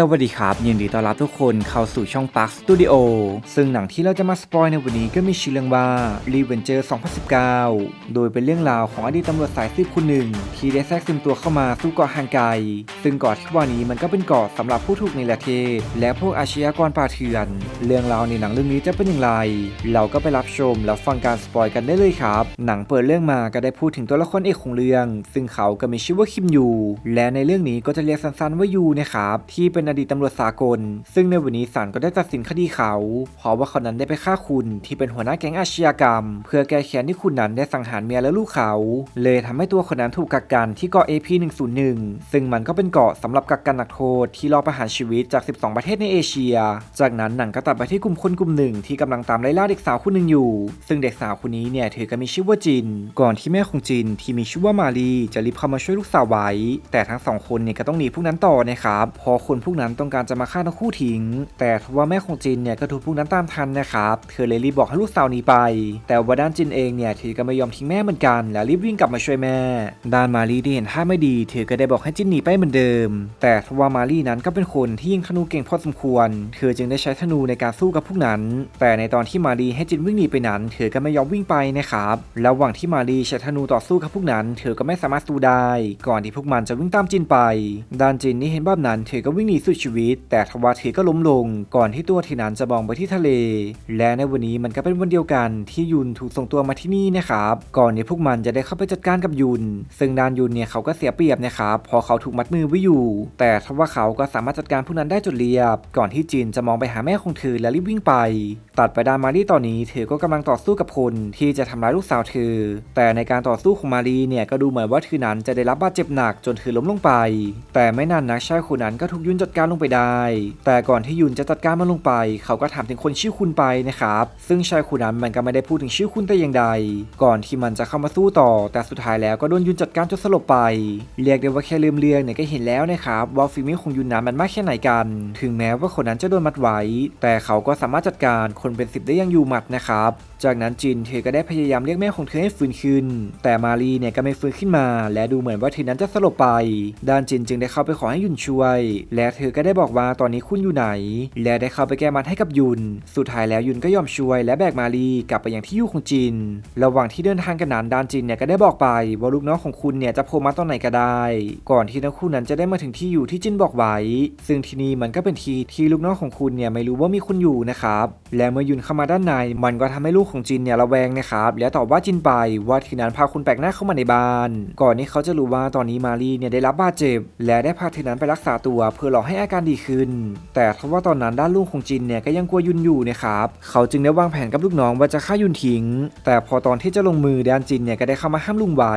สวัสดีครับ ยินดีต้อนรับทุกคนเข้าสู่ช่อง Park Studio ซึ่งหนังที่เราจะมาสปอยในวันนี้ก็มีชื่อเรื่องว่า Revenger 2019 โดยเป็นเรื่องราวของอดีตตำรวจสายสืบคนหนึ่ง ที่ได้แทรกซึมตัวเข้ามาสู่เกาะห่างไกล ซึ่งเกาะที่ว่านี้มันก็เป็นเกาะสำหรับผู้ถูกในประเทศ และพวกอาชญากรป่าเถื่อน เรื่องราวในหนังเรื่องนี้จะเป็นอย่างไร เราก็ไปรับชมแล้วฟังการสปอยกันได้เลยครับ หนังเปิดเรื่องมาก็ได้พูดถึงตัวละครเอกของเรื่อง ซึ่งเขาก็มีชื่อว่าคิมยู และในเรื่องนี้ก็จะเรียกสั้นๆว่ายูนะครับที่เป็นอดีตตำรวจสากล ซึ่งในวันนี้ศาลก็ได้ตัดสินคดีเขาเพราะว่าเขานั้นได้ไปฆ่าคุณที่เป็นหัวหน้าแก๊งอาชญากรรม เพื่อแก้แค้นที่คุณนั้นได้สังหารเมียและลูกเขา เลยทำให้ตัวคนนั้นถูกกักกันที่เกาะ AP 101ซึ่งมันก็เป็นเกาะสำหรับกักกันนักโทษที่รอประหารชีวิตจาก 12 ประเทศในเอเชีย จากนั้นหนังก็ตัดไปที่กลุ่มคนกลุ่มหนึ่งที่กำลังตามไล่ล่าเด็กสาวคนหนึ่งอยู่ ซึ่งเด็กสาวคนนี้เนี่ยเธอก็มีชื่อว่าจิน ก่อนที่แม่ของจินที่มีชื่อว่ามารีจะรีบเข้ามาช่วยลูกสาวไว้ แต่ทั้งสองคนเนี่ยก็ต้องหนีพวกนั้นต่อนะครับพอคนพวกนั้นต้องการจะมาฆ่าทั้งคู่ทิ้ง แต่ทว่าแม่ของจินเนี่ยก็ถูกพวกนั้นตามทันนะครับ เธอเลยรีบบอกให้ลูกสาวหนีไป แต่ว่าด้านจินเองเนี่ยเธอก็ไม่ยอมทิ้งแม่เหมือนกัน และรีบวิ่งกลับมาช่วยแม่ ด้านมารีที่เห็นท่าไม่ดี เธอก็ได้บอกให้จินหนีไปเหมือนเดิม แต่ทว่ามารีนั้นก็เป็นคนที่ยิงธนูเก่งพอสมควร เธอจึงได้ใช้ธนูในการสู้กับพวกนั้น แต่ในตอนที่มารีให้จินวิ่งหนีไปนั้น เธอก็ไม่ยอมวิ่งไปนะครับระหว่างที่มารีใช้ธนูต่อสู้กับพวกนั้น เธอก็ไม่สามารถสู้ได้ ก่อนที่พวกมันจะวิ่งตามจินไป ด้านจินนี่เห็นแบบนั้นเธอก็วิ่งหนีสุดชีวิต แต่ทว่าเธอก็ล้มลง ก่อนที่ตัวเธอนั้นจะมองไปที่ทะเล และในวันนี้มันก็เป็นวันเดียวกันที่ยุนถูกส่งตัวมาที่นี่นะครับ ก่อนที่พวกมันจะได้เข้าไปจัดการกับยุน ซึ่งดานยุนเนี่ยเขาก็เสียเปรียบนะครับพอเขาถูกมัดมือไว้อยู่ แต่ทว่าเขาก็สามารถจัดการพวกนั้นได้จนเรียบ ก่อนที่จินจะมองไปหาแม่ของเธอและรีบวิ่งไป ตัดไปดานมารีตอนนี้เธอก็กำลังต่อสู้กับคนที่จะทำร้ายลูกสาวเธอ แต่ในการต่อสู้ของมารีเนี่ยก็ดูเหมือนว่าเธอนั้นจะได้รับบาดเจ็บหนักจนเธอล้มลงไป แต่ไม่นานนักชายคนนั้นก็ถูกยุนจัดการลงไปได้ แต่ก่อนที่ยุนจะจัดการมันลงไป เขาก็ถามถึงคนชื่อคุณไปนะครับ ซึ่งชายคนนั้นมันก็ไม่ได้พูดถึงชื่อคุณแต่อย่างใด ก่อนที่มันจะเข้ามาสู้ต่อ แต่สุดท้ายแล้วก็โดนยุนจัดการจนสลบไป เรียกได้ว่าแค่ลืมเรียงเนี่ยก็เห็นแล้วนะครับว่าฝีมือของยุนนั้นมันมากแค่ไหนกัน ถึงแม้ว่าคนนั้นจะโดนมัดไว้ แต่เขาก็สามารถจัดการคนเป็นสิบได้อยังอยู่หมัดนะครับจากนั้นจินเธอก็ได้พยายามเรียกแม่ของเธอให้ฟื้นขึ้น แต่มารีเนี่ยก็ไม่ฟื้นขึ้นมา และดูเหมือนว่าเธอนั้นจะสลบไป ด้านจินจึงได้เข้าไปขอให้ยุนช่วย และเธอก็ได้บอกว่าตอนนี้คุณอยู่ไหน และได้เข้าไปแก้มัดให้กับยุน สุดท้ายแล้วยุนก็ยอมช่วย และแบกมารีกลับไปยังที่อยู่ของจิน ระหว่างที่เดินทางกันนั้นด้านจินเนี่ยก็ได้บอกไป ว่าลูกน้องของคุณเนี่ยจะโผล่มาตอนไหนก็ได้ ก่อนที่ทั้งคู่นั้นจะได้มาถึงที่อยู่ที่จินบอกไว้ ซึ่งที่นี่มันก็เป็นที่ที่ลูกน้องของคุณเนี่ยไม่รู้ว่ามีคุณอยู่นะครับ และเมื่อยุนเข้ามาด้านในมันก็ทำให้ลูกของจินเนี่ยระแวงนะครับและตอบว่าจินไปว่าทีนั้นพาคนแปลกหน้าเข้ามาในบ้าน ก่อนที่เขาจะรู้ว่าตอนนี้มารีเนี่ยได้รับบาดเจ็บ และได้พาเธอนั้นไปรักษาตัวเพื่อหลอกให้อาการดีขึ้น แต่ทว่าตอนนั้นด้านลูกของจินเนี่ยก็ยังกลัวยุนอยู่นะครับเขาจึงได้วางแผนกับลูกน้องว่าจะฆ่ายุนทิ้ง แต่พอตอนที่จะลงมือแดนจินเนี่ยก็ได้เข้ามาห้ามลุงไว้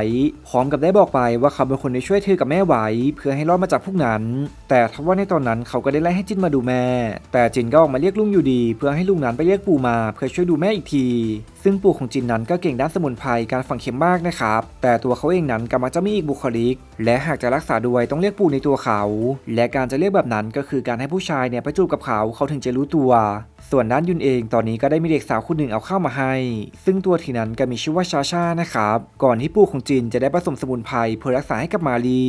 พร้อมกับได้บอกไปว่าเขาเป็นคนที่ช่วยเธอกับแม่ไว้ เพื่อให้รอดมาจากพวกนั้น แต่ทว่าในตอนนั้นเขาก็ได้ไล่ให้จินมาดูแม่ แต่จินก็ออกมาเรียกลุงอยู่ดี เพื่อให้ลุงนั้นไปเรียกปู่มาเพื่อช่วยดูแม่อีกที ซึ่งปู่ของจินนั้นก็เก่งด้านสมุนไพรการฝังเข็มมากนะครับ แต่ตัวเขาเองนั้นก็มักจะมีอีกบุคลิก และหากจะรักษาด้วยต้องเรียกปู่ในตัวเขา และการจะเรียกแบบนั้นก็คือการให้ผู้ชายเนี่ยไปจูบกับเขาเขาถึงจะรู้ตัว ส่วนด้านยุนเองตอนนี้ก็ได้มีเด็กสาวคนหนึ่งเอาเข้ามาให้ ซึ่งตัวทีนั้นก็มีชื่อว่าชาชานะครับ ก่อนที่ปู่ของจินจะได้ผสมสมุนไพรเพื่อรักษาให้กับมารี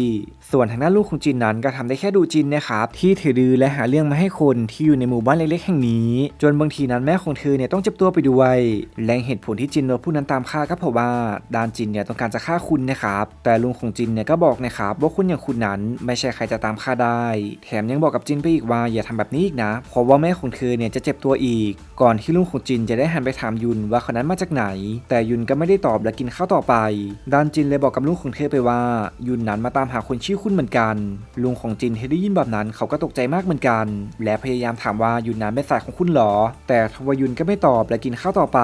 ส่วนทางด้านลูกของจินนั้นก็ทำได้แค่ดูจินนะครับที่ถือดื้อและหาเรื่องมาให้คนที่อยู่ในหมู่บ้านเล็กๆแห่งนี้ จนบางทีนั้นแม่ของเธอเนี่ยต้องเจ็บตัวไปด้วยและเหตุผลที่จินโดนผู้นั้นตามฆ่าก็เพราะว่าดานจินเนี่ยต้องการจะฆ่าคุณนะครับแต่ลุงของจินเนี่ยก็บอกนะครับว่าคุณอย่างคุณนั้นไม่ใช่ใครจะตามฆ่าได้ แถมยังบอกกับจินไปอีกว่าอย่าทำแบบนี้อีกนะเพราะว่าแม่ของเธอเนี่ยจะเจ็บตัวอีก ก่อนที่ลุงของจินจะได้หันไปถามยุนว่าคนนั้นมาจากไหน แต่ยุนก็ไม่ได้ตอบและกินข้าวต่อไปด้านจินเลยบอกกับลุงของเธอไปว่า ยุนนั้นมาตามหาคนชื่อคุณเหมือนกัน ลุงของจินเห็นได้ยินแบบนั้นเขาก็ตกใจมากเหมือนกัน และพยายามถามว่ายุนนั้นเป็นสายของคุณหรอ แต่ทว่ายุนก็ไม่ตอบและกินข้าวต่อไป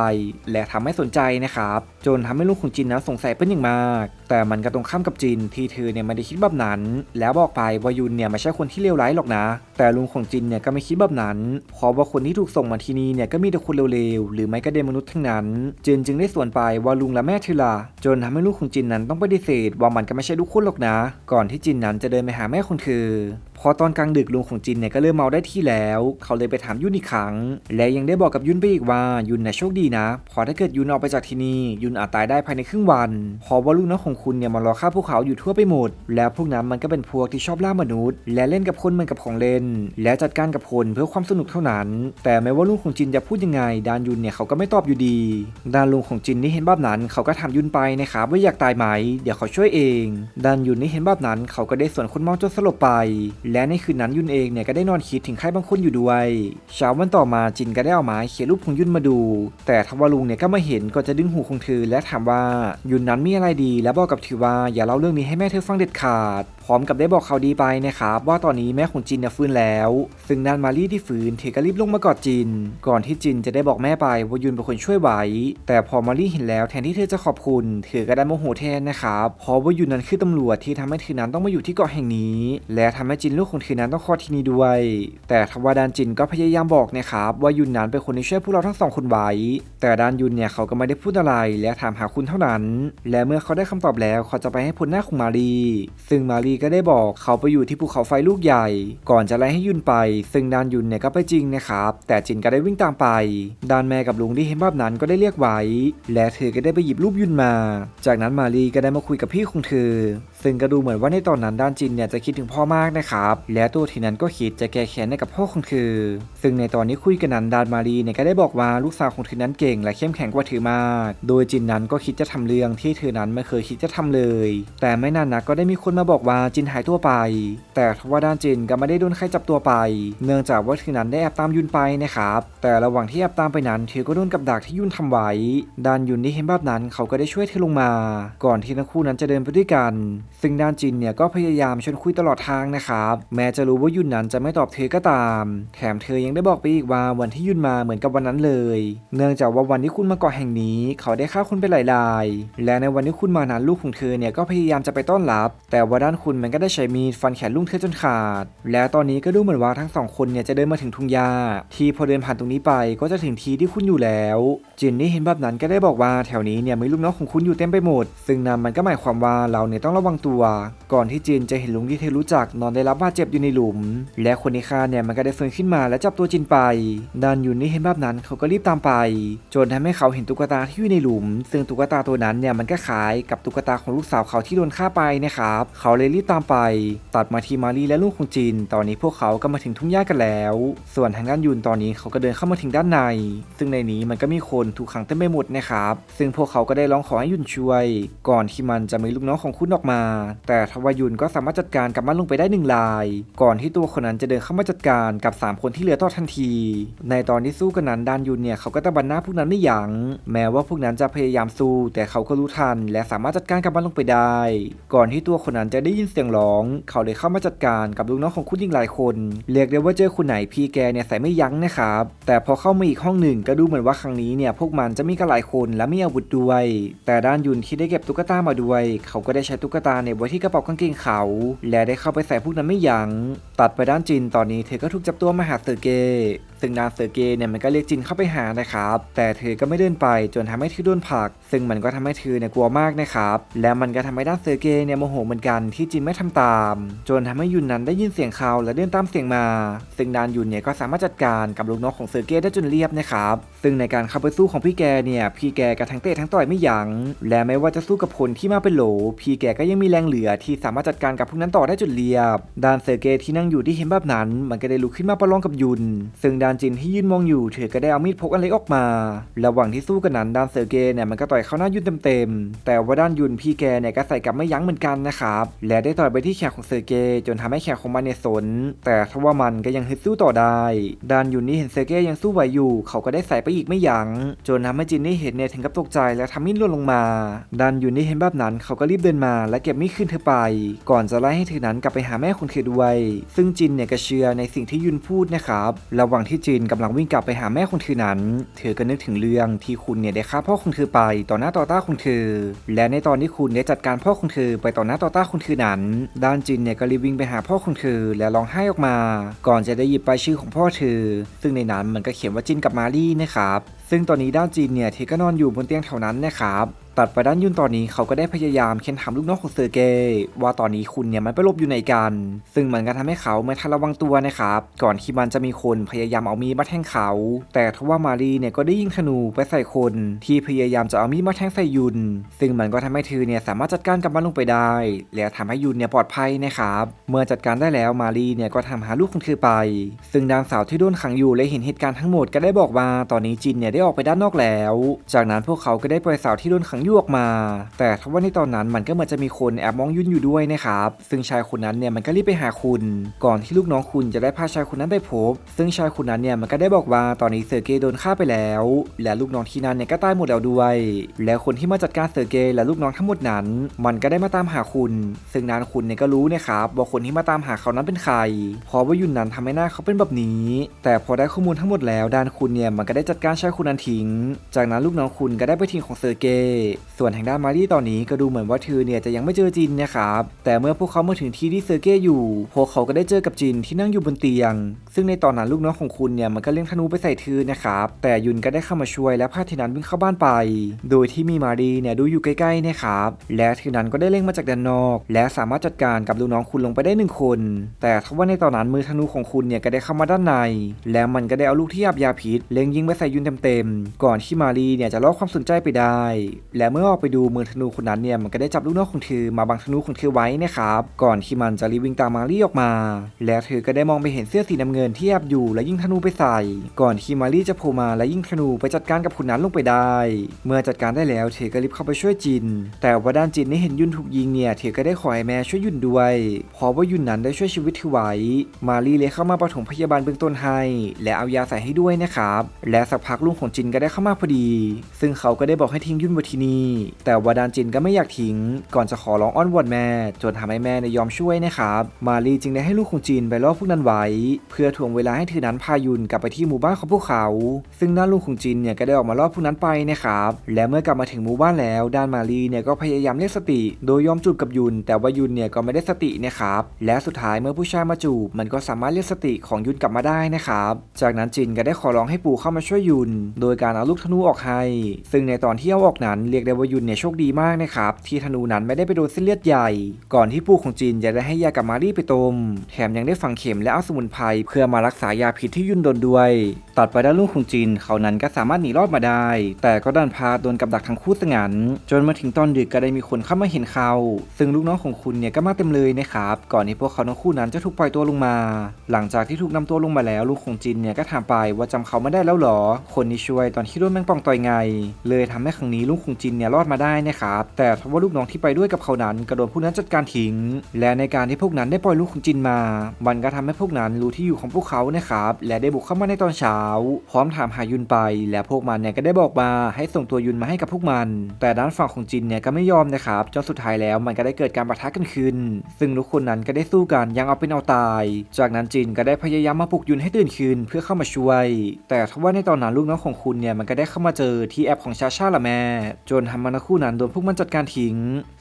และทำให้สนใจนะครับ จนทำให้ลุงของจินนั้นสงสัยเป็นอย่างมากแต่มันก็ตรงข้ามกับจินที่เธอเนี่ยไม่ได้คิดแบบนั้น แล้วบอกไปว่ายุนเนี่ยไม่ใช่คนที่เลวร้ายหรอกนะ แต่ลุงของจินเนี่ยก็ไม่คิดแบบนั้น เพราะว่าคนที่ถูกส่งมาที่นี่เนี่ยก็มีแต่คนเลวๆหรือไม่ก็เดนมนุษย์ทั้งนั้น จินจึงได้สวนไปว่าลุงและแม่เธอละจนทำให้ลูกของจินนั้นต้องปฏิเสธว่ามันก็ไม่ใช่ทุกคนหรอกนะ ก่อนที่จินนั้นจะเดินไปหาแม่ของเธอ พอตอนกลางดึกลุงของจินเนี่ยก็เริ่มเมาได้ที่แล้ว เขาเลยไปถามยุนอีกครั้ง และยังได้บอกกับยุนไปอีกว่ายุนน่ะโชคดีนะ พอถ้าเกิดยุนออกไปจากที่นี่ยุนอาจตายได้ภายในครึ่งวันเพราะว่าลูกน้องของคุณเนี่ยมารอฆ่าพวกเขาอยู่ทั่วไปหมด แล้วพวกนั้นมันก็เป็นพวกที่ชอบล่ามนุษย์ และเล่นกับคนเหมือนกับของเล่น และจัดการกับคนเพื่อความสนุกเท่านั้น แต่แม้ว่าลุงของจินจะพูดยังไง ดานยุนเนี่ยเขาก็ไม่ตอบอยู่ดีดานลุงของจินนี่เห็นแบบนั้น เขาก็ถามยุนไปนะครับว่าอยากตายไหม เดี๋ยวเขาช่วยเอง ดานยุนนี่เห็นแบบนั้น เขาก็ได้สวนคนเมาจนสลบไปและในคืนนั้นยุนเองเนี่ยก็ได้นอนคิดถึงใครบางคนอยู่ด้วย เช้าวันต่อมาจินก็ได้เอาไม้เขียนรูปของยุนมาดู แต่ทวารุงเนี่ยก็มาเห็นก็จะดึงหูของเธอและถามว่ายุนนั้นมีอะไรดี และบอกกับเธอว่าอย่าเล่าเรื่องนี้ให้แม่เธอฟังเด็ดขาด พร้อมกับได้บอกข่าวดีไปนะครับว่าตอนนี้แม่ของจินเนี่ยฟื้นแล้ว ซึ่งนานมารีที่ฟื้นเธอก็รีบลงมากอดจิน ก่อนที่จินจะได้บอกแม่ไปว่ายุนเป็นคนช่วยไว้ แต่พอมารีเห็นแล้วแทนที่เธอจะขอบคุณเธอก็ได้โมโหแทนนะครับเพราะว่ายุนนั้นคือตำรวจที่ทำให้เธอนั้นต้องมาอยู่ที่เกาะแห่งนี้ และทำให้จินลูกของเธอนั้นต้องคลอดที่นี่ด้วย แต่ทว่าดานจินก็พยายามบอกนะครับว่ายุนนั้นเป็นคนที่ช่วยพวกเราทั้งสองคนไว้ แต่ดานยุนเนี่ยเขาก็ไม่ได้พูดอะไร และถามหาคุณเท่านั้น และเมื่อเขาได้คำตอบแล้วเขาจะไปให้พ้นหน้าของมารีซึ่งมารีก็ได้บอกเขาไปอยู่ที่ภูเขาไฟลูกใหญ่ ก่อนจะไล่ให้ยุนไป ซึ่งดานยุนเนี่ยก็ไปจริงนะครับ แต่จินก็ได้วิ่งตามไป ดานแม่กับลุงที่เห็นแบบนั้นก็ได้เรียกไว้ และเธอก็ได้ไปหยิบรูปยุนมา จากนั้นมารีก็ได้มาคุยกับพี่ของเธอ ซึ่งก็ดูเหมือนว่าในตอนนั้นด้านจินเนี่ยจะคิดถึงพ่อมากนะครับ และตัวทีนั้นก็คิดจะแก้แค้นให้กับพ่อของเธอ ซึ่งในตอนนี้คุยกันนั้นดานมารีเนี่ยก็ได้บอกว่าลูกสาวของเธอนั้นเก่ง และเข้มแข็งกว่าเธอมาก โดยจินนั้นก็คิดจะทำเรื่องที่เธอนั้นไม่เคยคิดจะทำเลย แต่ไม่นานนักก็ได้มีคนมาบอกว่าจินหายตัวไป แต่ทว่าด้านจินก็ไม่ได้โดนใครจับตัวไป เนื่องจากว่าเธอนั้นได้แอบตามยุนไปนะครับ แต่ระหว่างที่แอบตามไปนั้นเธอก็โดนกับดักที่ยุนทำไว้ ด้านยุนที่เห็นแบบนั้นเขาก็ได้ช่วยเธอลงมา ก่อนที่ทั้งคู่นั้นจะเดินไปด้วยกัน ซึ่งด้านจินเนี่ยก็พยายามชวนคุยตลอดทางนะครับ แม้จะรู้ว่ายุนนั้นจะไม่ตอบเธอก็ตาม แถมเธอยังได้บอกไปอีกว่าวันที่ยุนมาเหมือนกับวันนั้นเลย เนื่องจากว่าวันที่คุณมาเกาะแห่งนี้ เขาได้ฆ่าคุณไปหลายราย และในวันที่คุณมานั้นลูกของเธอเนี่ยก็พยายามจะไปต้อนรับ แต่ว่าด้านคุณมันก็ได้ใช้มีดฟันแขนลุงเธอจนขาด และตอนนี้ก็ดูเหมือนว่าทั้งสองคนเนี่ยจะเดินมาถึงทุ่งหญ้าที่พอเดินผ่านตรงนี้ไปก็จะถึงที่ที่คุณอยู่แล้วจินนี่เห็นแบบนั้นก็ได้บอกว่าแถวนี้เนี่ยมีลูกน้องของคุณอยู่เต็มไปหมด ซึ่งนั่นมันก็หมายความว่าเราเนี่ยต้องระวังตัว ก่อนที่จินจะเห็นลุงที่เธอรู้จักนอนได้รับบาดเจ็บอยู่ในหลุม และคนที่ฆ่าเนี่ยมันก็ได้ฟื้นขึ้นมาและจับตัวจินไปดานยุนนี่เห็นแบบนั้นเขาก็รีบตามไป จนทำให้เขาเห็นตุ๊กตาที่อยู่ในหลุม ซึ่งตุ๊กตาตัวนั้นเนี่ยมันก็คล้ายกับตุ๊กตาของลูกสาวเขาที่โดนฆ่าไปนะครับเขาเลยรีบตามไป ตัดมาที่มารีและลูกของจิน ตอนนี้พวกเขาก็มาถึงทุ่งหญ้ากันแล้ว ส่วนทางด้านยุนตอนนี้เขาก็เดินเข้ามาถึงด้านใน ซึ่งในนี้มันก็มีคนถูกขังเต็มไปหมดนะครับ ซึ่งพวกเขาก็ได้ร้องขอให้ยุนช่วย ก่อนที่มันจะมีลูกน้องของคุณออกมา แต่ทวายุนก็สามารถจัดการกับมันลงไปได้หนึ่งลาย ก่อนที่ตัวคนนั้นจะเดินเข้ามาจัดการกับ 3 คนที่เหลือต่อทันที ในตอนที่สู้กันนั้นด้านยุนเนี่ยเขาก็ตะบันหน้าพวกนั้นไม่ยัง้งแม้ว่าพวกนั้นจะพยายามสู้ แต่เขาก็รู้ทัน และสามารถจัดการกับมันลงไปได้ ก่อนที่ตัวคนนั้นจะได้ยินเสียงร้อง เขาเลยเข้ามาจัดการกับลูกน้องของคุณยิงหลายคน เรียกได้ว่าเจอคนไหนพี่แกเนี่ยใส่ไม่ยั้งนะครับแต่พอเข้ามาอีกห้องหนึ่งก็ดูเหมือนว่าครั้งนี้เนี่ยพวกมันจะมีกันหลายคนและมีอาวุธด้วย แต่ด้านยุนที่ได้เก็บตุ๊กตามาด้วย เขาก็ได้ใช้ตุ๊กตาเนี่ยไว้ที่กระเป๋ากางเกงเขา และได้เข้าไปใส่พวกนั้นไม่ยัง้งตัดไปด้านจินตอนนี้เธอก็ถูกจับตัวมาหาเซอร์เก ซึ่งนางเซอร์เกย์เนี่ยมันก็เรียกจินเข้าไปหานะครับ แต่เธอก็ไม่เดินไปจนทำให้เธอโดนผลัก ซึ่งมันก็ทำให้เธอเนี่ยกลัวมากนะครับ และมันก็ทำให้ด้านเซอร์เกย์เนี่ยโมโหเหมือนกันที่จินไม่ทำตาม จนทำให้ยุนนั้นได้ยินเสียงเขาและเดินตามเสียงมา ซึ่งดานยุนเนี่ยก็สามารถจัดการกับลูกน้องของเซอร์เกย์ได้จนเรียบนะครับ ซึ่งในการเข้าไปสู้ของพี่แกเนี่ยพี่แกก็ทั้งเตะทั้งต่อยไม่ยัง้ง และไม่ว่าจะสู้กับคนที่มาเป็นโหล พี่แกก็ยังมีแรงเหลือที่สามารถจัดการกับพวกนั้นต่อได้จนเรียบ ดานเซอร์เกย์ที่นั่งอยู่ที่เห็นแบบนั้น มันก็ได้ลุกขึ้นมาประลองกับยุน ซึ่งดานจินที่ยืนมองอยู่เธอก็ได้เอามีดพกอันเล็กออกมา ระหว่างที่สู้กันนั้นดานเซอร์เกย์เนี่ยมันก็ต่อยเข้าหน้ายุนเต็มๆ แต่ว่าด้านยุนพี่แกเนี่ยก็ใส่กลับไม่ยั้งเหมือนกันนะครับ และได้ต่อยไปที่แขนของเซอร์เกย์จนทำให้แขนของมันเนี่ยสน แต่ทว่ามันก็ยังฮึดสู้ต่อได้ดานยุนนี่เห็นเซอร์เกย์ยังสู้ไหวอยู่ เขาก็ได้ใส่ไปอีกไม่ยัง้ง จนทำให้จินนี่เห็นเนี่ยถึงกับตกใจและทำมีดหล่นลงมาดานยุนนี่เห็นแบบนั้นเขาก็รีบเดินมา และเก็บมีดขึ้นเธอไป ก่อนจะไล่ให้เธอนั้นกลับไปหาแม่ของเธอด้วย ซึ่งจินเนี่ยก็เชื่อในสิ่งที่ยุนพูดนะครับ ระหว่างที่จินกำลังวิ่งกลับไปหาแม่ของเธอนั้น เธอก็นึกถึงเรื่องที่คุณเนี่ยได้ฆ่าพ่อของเธอไปต่อหน้าต่อตาของเธอ และในตอนที่คุณได้จัดการพ่อของเธอไปต่อหน้าต่อตาของเธอนั้น ด้านจินเนี่ยก็รีบวิ่งไปหาพ่อของเธอและร้องไห้ออกมา ก่อนจะได้หยิบไปชื่อของพ่อเธอ ซึ่งในนั้นมันก็เขียนว่าจินกับมารีนะครับ ซึ่งตอนนี้ด้านจินเนี่ยเธอก็นอนอยู่บนเตียงแถวนั้นนะครับ ตัดไปด้านยุนตอนนี้เขาก็ได้พยายามเค้นถามลูกน้องของเซอร์เกย์ว่าตอนนี้คุณเนี่ยมันไปหลบอยู่ไหนกัน ซึ่งมันก็ทำให้เขาไม่ทันระวังตัวนะครับก่อนที่มันจะมีคนพยายามเอามีดมาแทงเขา แต่ทว่ามารีเนี่ยก็ได้ยิงธนูไปใส่คนที่พยายามจะเอามีดมาแทงใส่ยุน ซึ่งมันก็ทำให้เธอเนี่ยสามารถจัดการกับมันลงไปได้ และทำให้ยุนเนี่ยปลอดภัยนะครับเมื่อจัดการได้แล้วมารีเนี่ยก็ทำหาลูกของเธอไป ซึ่งนางสาวที่โดนขังอยู่และเห็นเหตุการณ์ทั้งหมดก็ได้บอกว่าตอนนี้จินเนี่ยได้ออกไปด้านนอกแล้ว จากนั้นพวกเขาก็ได้ปล่อยสาวที่โดนขังยู่ออกมา แต่ทว่าในตอนนั้นมันก็เหมือนจะมีคนแอบมองยุ่นอยู่ด้วยนะครับ ซึ่งชายคนนั้นเนี่ยมันก็รีบไปหาคุณ ก่อนที่ลูกน้องคุณจะได้พาชายคนนั้นไปพบ ซึ่งชายคนนั้นเนี่ยมันก็ได้บอกว่าตอนนี้เซอร์เกย์โดนฆ่าไปแล้ว และลูกน้องที่นั่นเนี่ยก็ตายหมดแล้วด้วย แล้วคนที่มาจัดการเซอร์เกย์และลูกน้องทั้งหมดนั้น มันก็ได้มาตามหาคุณ ซึ่งนานคุณเนี่ยก็รู้นะครับว่าคนที่มาตามหาเขานั้นเป็นใคร เพราะว่ายุ่นนั้นทำให้หน้าเขาเป็นแบบนี้ แต่พอได้ข้อมูลทั้งหมดแล้วด้านคุณเนี่ยมันก็ได้จัดการชายคนนั้นทิ้ง จากนั้นลูกน้องคุณก็ได้ไปทิ้งของเซอร์เกย์ส่วนทางด้านมารีตอนนี้ก็ดูเหมือนว่าเธอเนี่ยจะยังไม่เจอจินนะครับ แต่เมื่อพวกเขามาถึงที่ที่เซอร์เกย์อยู่ พวกเขาก็ได้เจอกับจินที่นั่งอยู่บนเตียง ซึ่งในตอนนั้นลูกน้องของคุณเนี่ยมันก็เล่นธนูไปใส่เธอนะครับ แต่ยุนก็ได้เข้ามาช่วยและพาเทนั้นวิ่งเข้าบ้านไป โดยที่มีมารีเนี่ยดูอยู่ใกล้ๆนะครับ และเทนั้นก็ได้เล่งมาจากด้านนอก และสามารถจัดการกับลูกน้องคุณลงไปได้หนึ่งคน แต่ทว่าในตอนนั้นมือธนูของคุณเนี่ยก็ได้เข้ามาด้านใน แล้วมันก็ได้เอาลูกที่อับยาพิษเล็งยิงไปใส่ยุนเต็มๆก่อนที่มารีเนี่ยจะล่อความสนใจไปได้ และเมื่อออกไปดูมือธนูคนนั้นเนี่ยมันก็ได้จับลูกน้องของเธอมาบังธนูของเธอไว้นะครับก่อนที่มันจะรีบวิ่งตามมารีออกมา แล้วเธอก็ได้มองไปเห็นเสื้อสีน้ำเงินที่แอบอยู่และยิงธนูไปใส่ ก่อนที่มารีจะโผล่มาและยิงธนูไปจัดการกับคนนั้นลงไปได้ เมื่อจัดการได้แล้วเธอก็รีบเข้าไปช่วยจิน แต่ว่าด้านจินได้เห็นยุนถูกยิงเนี่ยเธอก็ได้ขอให้แม่ช่วยยุนด้วยเพราะว่ายุนนั้นได้ช่วยชีวิตเธอไว้ มารีเลยเข้ามาปฐมพยาบาลเบื้องต้นให้ และเอายาใส่ให้ด้วยนะครับและสักพักลุงของจินก็ได้เข้ามาพอดี ซึ่งเขาก็ได้บอกให้ทิ้งยุนไว้ที่นี่แต่ว่าดานจินก็ไม่อยากทิ้ง ก่อนจะขอร้องอ้อนวอนแม่ จนทำให้แม่เนี่ยยอมช่วยนะครับ มารีจึงได้ให้ลูกของจินไปล่อพวกนั้นไว้ เพื่อถ่วงเวลาให้เธอนั้นพายุนกลับไปที่หมู่บ้านของพวกเขา ซึ่งด้านลูกของจินเนี่ยก็ได้ออกมาล่อพวกนั้นไปนะครับ และเมื่อกลับมาถึงหมู่บ้านแล้ว ด้านมารีเนี่ยก็พยายามเรียกสติ โดยยอมจูบกับยุน แต่ว่ายุนเนี่ยก็ไม่ได้สตินะครับ และสุดท้ายเมื่อผู้ชายมาจูบ มันก็สามารถเรียกสติของยุนกลับมาได้นะครับ จากนั้นจินก็ได้ขอร้องให้ปู่เข้ามาช่วยยุน โดยการเอาลูกธนูออกให้ ซึ่งในตอนที่เอาออกนั้นเรียกได้ว่ายุนเนี่ยโชคดีมากนะครับที่ธนูนั้นไม่ได้ไปโดนเส้นเลือดใหญ่ ก่อนที่ปู่ของจินจะได้ให้ยากับมารีไปต้มแถมยังได้ฝังเข็มและเอาสมุนไพรเพื่อมารักษายาพิษที่ยุนโดนด้วย ตัดไปด้านลูกของจินเขานั้นก็สามารถหนีรอดมาได้ แต่ก็ดันพาโดนกับดักทั้งคู่ซะงั้นจนมาถึงตอนดึกก็ได้มีคนเข้ามาเห็นเขา ซึ่งลูกน้องของคุณเนี่ยก็มาเต็มเลยนะครับก่อนที่พวกเขาทั้งคู่นั้นจะถูกปล่อยตัวลงมา หลังจากที่ถูกนำตัวลงมาแล้วลูกของจินเนี่ยก็ถามไปว่าจำเขาไม่ได้แล้วหรอ คนที่ช่วยตอนที่โดนแมงป่องต่อยไง เลยทำให้ครั้งนี้ลูกของจินเนี่ยรอดมาได้นะครับแต่ทว่าลูกน้องที่ไปด้วยกับเขานั้นก็โดนพวกนั้นจัดการทิ้ง และในการที่พวกนั้นได้ปล่อยลูกของจินมา มันก็ทำให้พวกนั้นรู้ที่อยู่ของพวกเขานะครับและได้บุกเข้ามาในตอนเช้า พร้อมถามหายุนไป และพวกมันเนี่ยก็ได้บอกมาให้ส่งตัวยุนมาให้กับพวกมัน แต่ด้านฝั่งของจินเนี่ยก็ไม่ยอมนะครับจนสุดท้ายแล้วมันก็ได้เกิดการปะทะกันขึ้น ซึ่งทุกคนนั้นก็ได้สู้กันยังเอาเป็นเอาตาย จากนั้นจินก็ได้พยายามมาปลุกยุนให้ตื่นคืนเพื่อเข้ามาช่วย แต่ทว่าในตอนนั้นลูกน้องของคุณเนี่ยมันก็ได้เข้ามาเจอที่แอปของชาชาละแม่จนนทำมานาคู่นั้นโดนพวกมันจัดการทิ้ง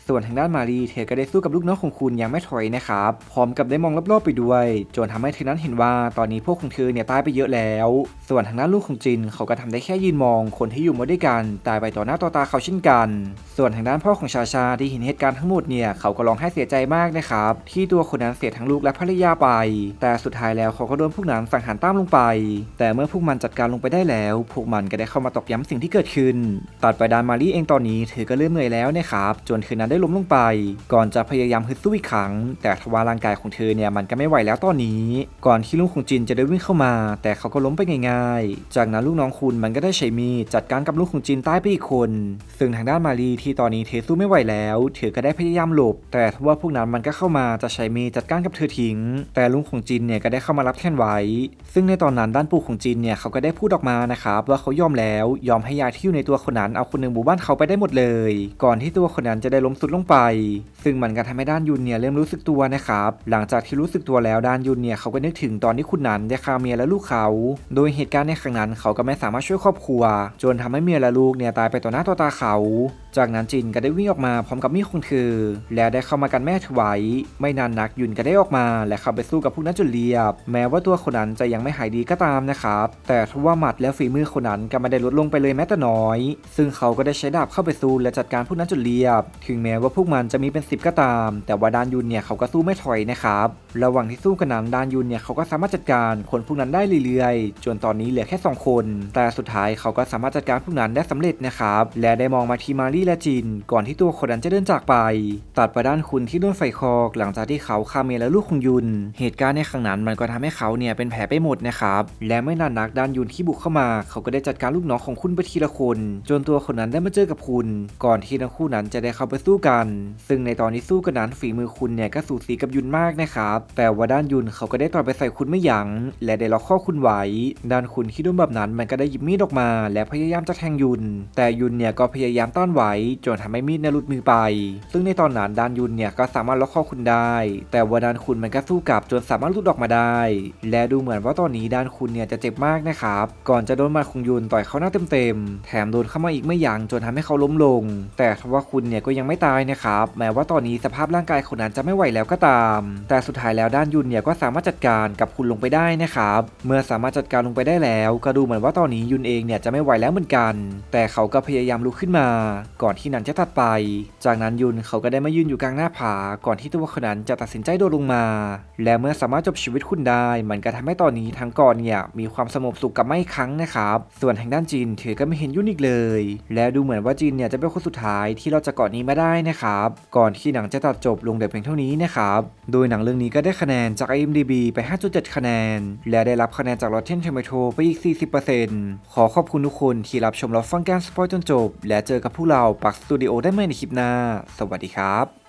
ส่วนทางด้านมารีเธอก็ได้สู้กับลูกน้องของคุณอย่างไม่ถอยนะครับ พร้อมกับได้มองรอบๆไปด้วย จนทำให้เธอนั้นเห็นว่าตอนนี้พวกของเธอเนี่ยตายไปเยอะแล้ว ส่วนทางด้านลูกของจินเขาก็ทำได้แค่ยืนมอง คนที่อยู่มาด้วยกันตายไปต่อหน้าต่อตาเขาเช่นกัน ส่วนทางด้านพ่อของชาชาที่เห็นเหตุการณ์ทั้งหมดเนี่ยเขาก็ร้องไห้เสียใจมากนะครับ ที่ตัวคนนั้นเสียทั้งลูกและภรรยาไป แต่สุดท้ายแล้วเขาก็โดนพวกนั้นสังหารตามลงไป แต่เมื่อพวกมันจัดการลงไปได้แล้ว พวกมันก็ได้เข้ามาตอกย้ำสิ่งที่เกิดขึ้น ตัดไปด้านมารีเองตอนนี้เธอก็เริ่มเหนื่อยแล้วนะครับจนคืนนั้นได้ล้มลงไป ก่อนจะพยายามฮึดสู้อีกครั้ง แต่ทว่าร่างกายของเธอเนี่ยมันก็ไม่ไหวแล้วตอนนี้ ก่อนที่ลูกของจินจะได้วิ่งเข้ามา แต่เขาก็ล้มไปง่ายๆ จากนั้นลูกน้องคุณมันก็ได้ใช้มีดจัดการกับลูกของจินใต้ไปอีกคน ซึ่งทางด้านมารีที่ตอนนี้เธอสู้ไม่ไหวแล้วเธอก็ได้พยายามหลบ แต่ทว่าพวกนั้นมันก็เข้ามาจะใช้มีดจัดการกับเธอทิ้ง แต่ลุงของจินเนี่ยก็ได้เข้ามารับแทนไว้ ซึ่งในตอนนั้นด้านปู่ของจินเนี่ยเขาก็ได้พูดออกมานะครับว่าเขายอมแล้วยอมให้ยาที่อยู่ในตัวคนนั้นเอาคนหนึ่งหมู่บ้านเขาไปได้หมดเลย ก่อนที่ตัวคนนั้นจะได้ล้มสุสุดลงไป ซึ่งมันก็ทำให้ด้านยุนเนี่ยเริ่มรู้สึกตัวนะครับหลังจากที่รู้สึกตัวแล้วด้านยุนเนี่ยเขาก็นึกถึงตอนที่คุณนันได้ฆ่าเมียและลูกเขา โดยเหตุการณ์ในครั้งนั้นเขาก็ไม่สามารถช่วยครอบครัว จนทำให้เมียและลูกเนี่ยตายไปต่อหน้าต่อตาเขา จากนั้นจินก็ได้วิ่งออกมาพร้อมกับมีดของเธอ และได้เข้ามากันแม่เธอไว้ไม่นานนักยุนก็ได้ออกมา และเข้าไปสู้กับพวกนั้นจนเรียบ แม้ว่าตัวคนนั้นจะยังไม่หายดีก็ตามนะครับแต่ทว่าหมัดและฝีมือคนนั้นก็ไม่ได้ลดลงไปเลยแม้แต่น้อย ซึ่งเขาก็ได้ใช้ดาบเข้าไปสู้และจัดการพวกนั้นจนเรียบ ถึงแม้ว่าพวกมันจะมีเป็นสิบก็ตาม แต่ว่าดานยุนเนี่ยเขาก็สู้ไม่ถอยนะครับ ระหว่างที่สู้กันนั้นดานยุนเนี่ยเขาก็สามารถจัดการคนพวกนั้นได้เรื่อยๆ จนตอนนี้เหลือแค่สองคน แต่สุดท้ายเขาก็สามารถจัดการพวกนั้นได้สำเร็จนะครับ และได้มองมาที่มารีและจิน ก่อนที่ตัวคนนั้นจะเดินจากไป ตัดไปด้านคุณที่โดนไฟคอก หลังจากที่เขาฆ่าเมียและลูกของยุน เหตุการณ์ในครั้งนั้นมันก็ทำให้เขาเนี่ยเป็นแผลไปหมดนะครับ และไม่นานนักดานยุนที่บุกเข้ามา เขาก็ได้จัดการลูกน้องของคุณไปทีละคน จนตัวคนนั้นได้มาเจอกับคุณ ก่อนที่ทั้งคู่นั้นจะได้เข้าไปสู้กัน ซึ่งในตอนที่สู้กันนั้นฝีมือคุณเนี่ยก็สูสีกับยุนมากนะครับแต่ว่าด้านยุนเขาก็ได้ต่อยไปใส่คุณไม่ยัง้งและได้ล็อกข้อคุณไว้ด้านคุณที่โดนแบบนั้นมันก็ได้หยิบมีดออกมา และพยายามจะแทงยุน แต่ยุนเนี่ยก็พยายามต้านไว้จนทำให้มีดเนี่ยหลุดมือไป ซึ่งในตอนนั้นด้านยุนเนี่ยก็สามารถล็อกข้อคุณได้ แต่ว่าด้านคุณมันก็สู้กลับจนสามารถหลุดออกมาได้ และดูเหมือนว่าตอนนี้ด้านคุณเนี่ยจะเจ็บมากนะครับก่อนจะโดนมาของยุนต่อยเข้าหน้าเต็มๆแถมโดนเข้ามาอีกไม่ยั้งจนทำให้เขาล้มลง แต่ทว่าคุณเนี่ยก็ยังไม่ตายนะครับ แม้ว่าตอนนี้สภาพร่างกายคนนั้นจะไม่ไหวแล้วก็ตาม แต่สุดท้ายแล้วด้านยุนเนี่ยก็สามารถจัดการกับคุณลงไปได้นะครับ เมื่อสามารถจัดการลงไปได้แล้ว ก็ดูเหมือนว่าตอนนี้ยุนเองเนี่ยจะไม่ไหวแล้วเหมือนกัน แต่เขาก็พยายามลุกขึ้นมา ก่อนที่นันจะตัดไป จากนั้นยุนเขาก็ได้มายืนอยู่กลางหน้าผา ก่อนที่ตัวคนนั้นจะตัดสินใจโดดลงมา และเมื่อสามารถจบชีวิตคุณได้ มันก็ทำให้ตอนนี้ทั้งก่อนเนี่ยมีความสงบสุขกับไมาอีกครั้งนะครับ ส่วนทางด้านจีนเธอก็ไม่เห็นยุนอีกเลย และดูเหมือนว่าจีนเนี่ยจะเป็นคนสุดท้ายที่เราจะเกาะนี้มาได้นะครับ ก่อนที่หนังจะตัดจบลงแต่เพียงเท่านี้นะครับ โดยหนังเรื่องนี้ก็ได้คะแนนจาก IMDb ไป 5.7 คะแนน และได้รับคะแนนจาก Rotten Tomato ไปอีก 40%ขอขอบคุณทุกคนที่รับชมรับฟังการสปอยจนจบ และเจอกับพวกเราปักสตูดิโอได้ใหม่ในคลิปหน้า สวัสดีครับ